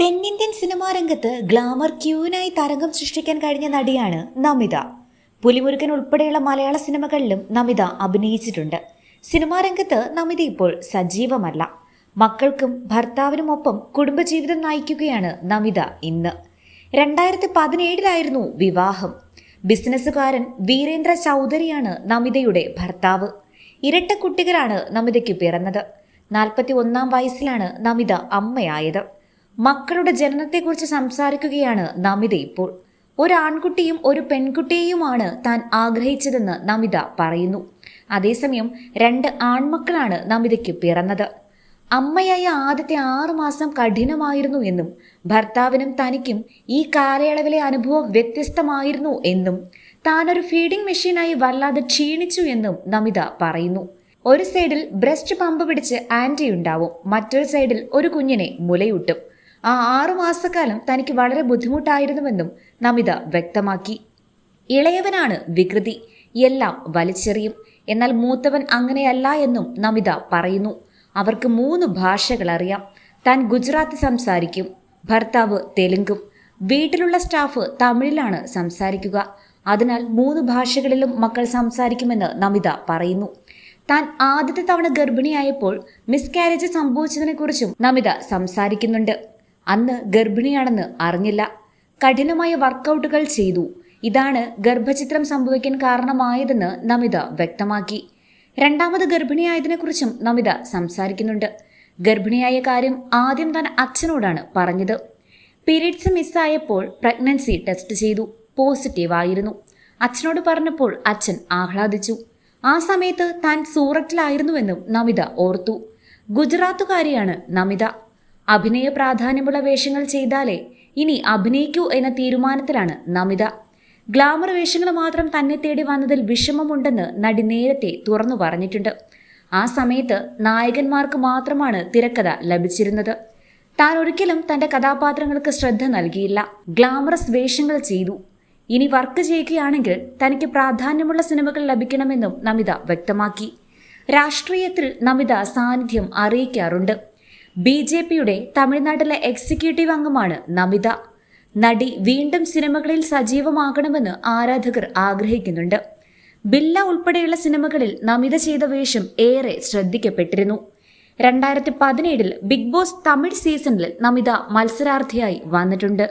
തെന്നിന്ത്യൻ സിനിമാ രംഗത്ത് ഗ്ലാമർ ക്യൂവിനായി തരംഗം സൃഷ്ടിക്കാൻ കഴിഞ്ഞ നടിയാണ് നമിത. പുലിമുരുകൻ ഉൾപ്പെടെയുള്ള മലയാള സിനിമകളിലും നമിത അഭിനയിച്ചിട്ടുണ്ട്. സിനിമാ രംഗത്ത് നമിത ഇപ്പോൾ സജീവമല്ല. മക്കൾക്കും ഭർത്താവിനുമൊപ്പം കുടുംബജീവിതം നയിക്കുകയാണ് നമിത ഇന്ന്. രണ്ടായിരത്തി പതിനേഴിലായിരുന്നു വിവാഹം. ബിസിനസ്സുകാരൻ വീരേന്ദ്ര ചൗധരിയാണ് നമിതയുടെ ഭർത്താവ്. ഇരട്ട കുട്ടികളാണ് നമിതയ്ക്ക് പിറന്നത്. നാൽപ്പത്തി ഒന്നാം വയസ്സിലാണ് നമിത അമ്മയായത്. മക്കളുടെ ജനനത്തെക്കുറിച്ച് സംസാരിക്കുകയാണ് നമിത ഇപ്പോൾ. ഒരു ആൺകുട്ടിയും ഒരു പെൺകുട്ടിയെയുമാണ് താൻ ആഗ്രഹിച്ചതെന്ന് നമിത പറയുന്നു. അതേസമയം രണ്ട് ആൺമക്കളാണ് നമിതയ്ക്ക് പിറന്നത്. അമ്മയായ ആദ്യത്തെ ആറു മാസം കഠിനമായിരുന്നു എന്നും ഭർത്താവിനും തനിക്കും ഈ കാലയളവിലെ അനുഭവം വ്യത്യസ്തമായിരുന്നു എന്നും താനൊരു ഫീഡിംഗ് മെഷീനായി വല്ലാതെ ക്ഷീണിച്ചു എന്നും നമിത പറയുന്നു. ഒരു സൈഡിൽ ബ്രസ്റ്റ് പമ്പ് പിടിച്ച് ആന്റി ഉണ്ടാവും മറ്റൊരു സൈഡിൽ ഒരു കുഞ്ഞിനെ മുലയൂട്ടും. ആ ആറു മാസക്കാലം തനിക്ക് വളരെ ബുദ്ധിമുട്ടായിരുന്നുവെന്നും നമിത വ്യക്തമാക്കി. ഇളയവനാണ് വികൃതി. എല്ലാം വലിച്ചെറിയും. എന്നാൽ മൂത്തവൻ അങ്ങനെയല്ല എന്നും നമിത പറയുന്നു. അവർക്ക് മൂന്ന് ഭാഷകൾ അറിയാം. താൻ ഗുജറാത്ത് സംസാരിക്കും. ഭർത്താവ് തെലുങ്കും. വീട്ടിലുള്ള സ്റ്റാഫ് തമിഴിലാണ് സംസാരിക്കുക. അതിനാൽ മൂന്ന് ഭാഷകളിലും മക്കൾ സംസാരിക്കുമെന്ന് നമിത പറയുന്നു. താൻ ആദ്യത്തെ തവണ ഗർഭിണിയായപ്പോൾ മിസ്കാരേജ് സംഭവിച്ചതിനെക്കുറിച്ചും നമിത സംസാരിക്കുന്നുണ്ട്. അന്ന് ഗർഭിണിയാണെന്ന് അറിഞ്ഞില്ല. കഠിനമായ വർക്കൗട്ടുകൾ ചെയ്തു. ഇതാണ് ഗർഭചിത്രം സംഭവിക്കാൻ കാരണമായതെന്ന് നമിത വ്യക്തമാക്കി. രണ്ടാമത് ഗർഭിണിയായതിനെക്കുറിച്ചും നമിത സംസാരിക്കുന്നുണ്ട്. ഗർഭിണിയായ കാര്യം ആദ്യം താൻ അച്ഛനോടാണ് പറഞ്ഞത്. പീരീഡ്സ് മിസ്സായപ്പോൾ പ്രഗ്നൻസി ടെസ്റ്റ് ചെയ്തു. പോസിറ്റീവ് ആയിരുന്നു അച്ഛനോട് പറഞ്ഞപ്പോൾ അച്ഛൻ ആഹ്ലാദിച്ചു. ആ സമയത്ത് താൻ സൂററ്റിലായിരുന്നുവെന്നും നമിത ഓർത്തു. ഗുജറാത്തുകാരിയാണ് നമിത. അഭിനയ പ്രാധാന്യമുള്ള വേഷങ്ങൾ ചെയ്താലേ ഇനി അഭിനയിക്കൂ എന്ന തീരുമാനത്തിലാണ് നമിത. ഗ്ലാമർ വേഷങ്ങൾ മാത്രം തന്നെ തേടി വന്നതിൽ വിഷമമുണ്ടെന്ന് നടി നേരത്തെ തുറന്നു പറഞ്ഞിട്ടുണ്ട്. ആ സമയത്ത് നായകന്മാർക്ക് മാത്രമാണ് തിരക്കഥ ലഭിച്ചിരുന്നത്. താൻ ഒരിക്കലും തന്റെ കഥാപാത്രങ്ങൾക്ക് ശ്രദ്ധ നൽകിയില്ല. ഗ്ലാമറസ് വേഷങ്ങൾ ചെയ്തു. ഇനി വർക്ക് ചെയ്യുകയാണെങ്കിൽ തനിക്ക് പ്രാധാന്യമുള്ള സിനിമകൾ ലഭിക്കണമെന്നും നമിത വ്യക്തമാക്കി. രാഷ്ട്രീയത്തിൽ നമിത സാന്നിധ്യം അറിയിക്കാറുണ്ട്. ബി ജെ പിയുടെ തമിഴ്നാട്ടിലെ എക്സിക്യൂട്ടീവ് അംഗമാണ് നമിത. നടി വീണ്ടും സിനിമകളിൽ സജീവമാകണമെന്ന് ആരാധകർ ആഗ്രഹിക്കുന്നുണ്ട്. ബില്ല ഉൾപ്പെടെയുള്ള സിനിമകളിൽ നമിത ചെയ്ത വേഷം ഏറെ ശ്രദ്ധിക്കപ്പെട്ടിരുന്നു. രണ്ടായിരത്തി പതിനേഴിൽ ബിഗ് ബോസ് തമിഴ് സീസണിൽ നമിത മത്സരാർത്ഥിയായി വന്നിട്ടുണ്ട്.